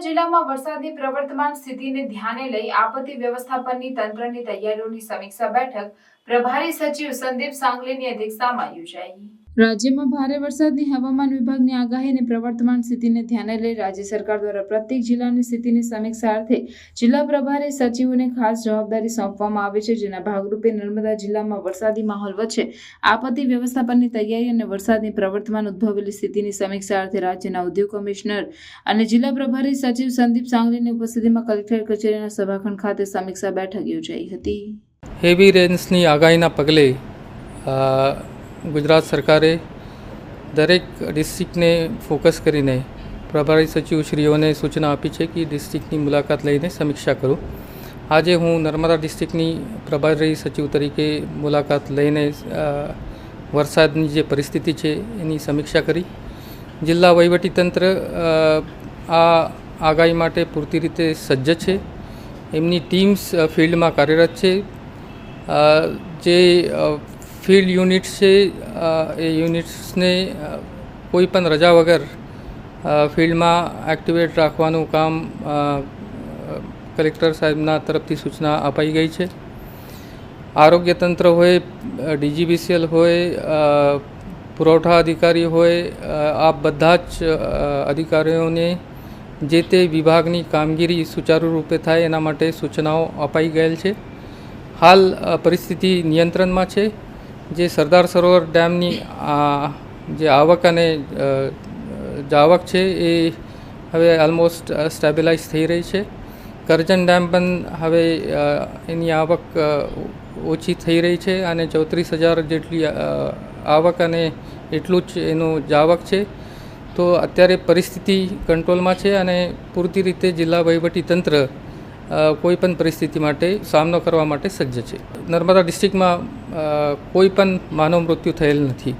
જિલ્લામાં વરસાદની પ્રવર્તમાન સ્થિતિને ધ્યાને લઈ આપત્તિ વ્યવસ્થાપનની તંત્રની તૈયારીઓની સમીક્ષા બેઠક પ્રભારી સચિવ સંદીપ સાંગલેની અધ્યક્ષતામાં યોજાઈ. રાજ્યમાં ભારે વરસાદની હવામાન વિભાગની આગાહી અને પ્રવર્તમાન સ્થિતિને ધ્યાને લઈ રાજ્ય સરકાર દ્વારા પ્રત્યેક જિલ્લાની સ્થિતિની સમીક્ષા અર્થે જિલ્લા પ્રભારી સચિવોને ખાસ જવાબદારી સોંપવામાં આવી છે, જેના ભાગરૂપે નર્મદા જિલ્લામાં વરસાદી માહોલ વચ્ચે આપત્તિ વ્યવસ્થાપનની તૈયારી અને વરસાદની પ્રવર્તમાન ઉદ્ભવેલી સ્થિતિની સમીક્ષા અર્થે રાજ્યના ઉદ્યોગ કમિશનર અને જિલ્લા પ્રભારી સચિવ સંદીપ સાંગલીની ઉપસ્થિતિમાં કલેક્ટર કચેરીના સભાખંડ ખાતે સમીક્ષા બેઠક યોજાઈ હતી. હેવી રેન્સની આગાહીના પગલે ગુજરાત સરકારે દરેક ડિસ્ટ્રિક્ટને ફોકસ કરીને પ્રભારી સચિવશ્રીઓને સૂચના આપી છે કે ડિસ્ટ્રિક્ટની મુલાકાત લઈને સમીક્ષા કરો. આજે હું નર્મદા ડિસ્ટ્રિક્ટની પ્રભારી સચિવ તરીકે મુલાકાત લઈને વરસાદની જે પરિસ્થિતિ છે એની સમીક્ષા કરી. જિલ્લા વહીવટીતંત્ર આ આગાહી માટે પૂરતી રીતે સજ્જ છે. એમની ટીમ્સ ફિલ્ડમાં કાર્યરત છે. જે ફિલ્ડ યુનિટ્સ છે એ યુનિટ્સને કોઈ પણ રજા વગર ફિલ્ડમાં એક્ટિવેટ રાખવાનું કામ કલેક્ટર સાહેબના તરફથી સૂચના અપાઈ ગઈ છે આરોગ્ય તંત્ર હોય ડીજીબીસીએલ હોય પુરવઠા અધિકારી હોય આ બધા જ અધિકારીઓને જે તે વિભાગની કામગીરી સુચારુ રૂપે થાય એના માટે સૂચનાઓ અપાઈ ગયેલ છે। હાલ પરિસ્થિતિ નિયંત્રણમાં છે જે સરદાર સરોવર ડેમની જે આવક અને જાવક છે એ હવે ઓલમોસ્ટ સ્ટેબિલાઇઝ થઈ રહી છે. કરજણ ડેમ પણ હવે એની આવક ઓછી થઈ રહી છે અને ચોત્રીસ હજાર જેટલી આવક અને એટલું જ એનું જાવક છે. તો અત્યારે પરિસ્થિતિ કંટ્રોલમાં છે અને પૂરતી રીતે જિલ્લા વહીવટી તંત્ર કોઈ પણ પરિસ્થિતિ માટે સામનો કરવા માટે સજ્જ છે. નર્મદા ડિસ્ટ્રિક્ટમાં કોઈ પણ માનવ મૃત્યુ થયેલ નથી.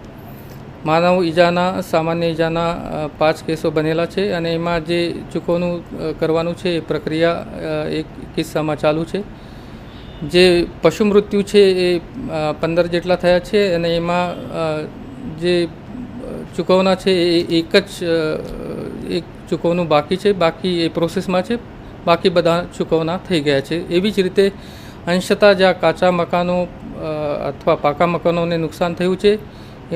માનવ ઈજાના, સામાન્ય ઈજાના પાંચ કેસો બનેલા છે અને એમાં જે ચૂકવણું કરવાનું છે એ પ્રક્રિયા એક કિસ્સામાં ચાલુ છે. જે પશુ મૃત્યુ છે એ પંદર જેટલા થયા છે અને એમાં જે ચૂકવણા છે એ એક જ એક ચૂકવણું બાકી છે. બાકી એ પ્રોસેસમાં છે. બાકી બધા ચૂકવણા થઈ ગયા છે. એવી જ રીતે અંશતા જ્યાં કાચા મકાનો અથવા પાકા મકાનોને નુકસાન થયું છે.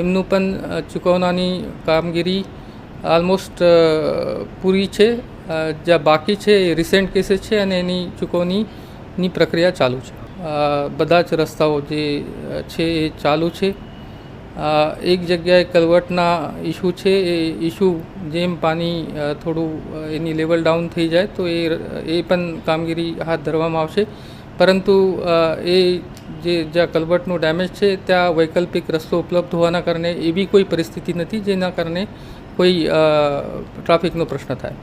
એમનું પણ ચૂકવણાની કામગીરી ઓલમોસ્ટ પૂરી છે. જ્યાં બાકી છે એ રિસેન્ટ કેસીસ છે અને એની ચૂકવણીની પ્રક્રિયા ચાલુ છે. બધા જ રસ્તાઓ જે છે એ ચાલુ છે. એક જગ્યાએ કલવટના ઇસ્યુ છે, એ ઇસ્યુ જેમ પાણી થોડું એની લેવલ ડાઉન થઈ જાય તો એ એ પણ કામગીરી હાથ ધરવામાં આવશે. પરંતુ એ જે જ્યાં કલવટનું ડેમેજ છે, ત્યાં વૈકલ્પિક રસ્તો ઉપલબ્ધ હોવાના કારણે એવી કોઈ પરિસ્થિતિ નથી, જેના કારણે કોઈ ટ્રાફિકનો પ્રશ્ન થાય.